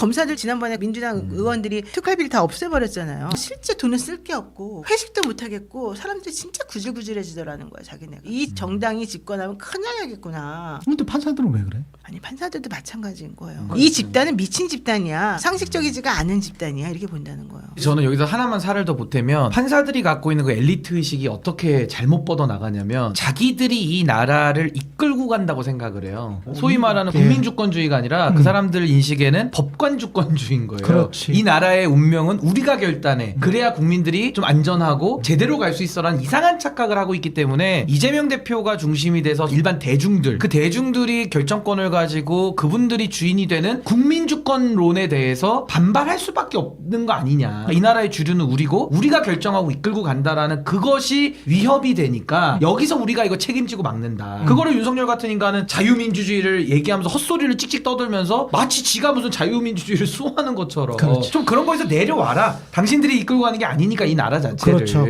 그 검사들 지난번에 민주당 음. 의원들이 특활비를 다 없애버렸잖아요. 실제 돈은 쓸게 없고 회식도 못 하겠고 사람들이 진짜 구질구질해지더라는 거야 자기네. 이 정당이 집권하면 큰일 나겠구나. 근데 판사들은 왜 그래? 아니 판사들도 마찬가지인 거예요. 이 집단은 미친 집단이야. 상식적이지가 않은 집단이야. 이렇게 본다는 거예요. 저는 여기서 하나만 살을 더 보태면 판사들이 갖고 있는 그 엘리트 의식이 어떻게 잘못 뻗어 나가냐면 자기들이 이 나라를 이끌고 간다고 생각을 해요. 소위 말하는 예. 국민 주권주의가 아니라 음. 그 사람들 인식에는 법관 주권주의인 거예요. 그렇지. 이 나라의 운명은 우리가 결단해. 그래야 국민들이 좀 안전하고 제대로 갈 수 있어라는 이상한 착각을 하고 있기 때문에 이재명 대표가 중심이 돼서 일반 대중들 그 대중들이 결정권을 가지고 그분들이 주인이 되는 국민 주권론에 대해서 반발할 수밖에 없는 거 아니냐. 이 나라의 주류는 우리고 우리가 결정하고 이끌고 간다라는 그것이 위협이 되니까 여기서 우리가 이거 책임지고 막는다. 그거를 윤석열 같은 인간은 자유민주주의를 얘기하면서 헛소리를 찍찍 떠들면서 마치 지가 무슨 자유민주주의를 수호하는 것처럼 그렇지. 좀 그런 거에서 내려와라. 당신들이 이끌고 가는 게 아니니까 이 나라 자체를. 그렇죠.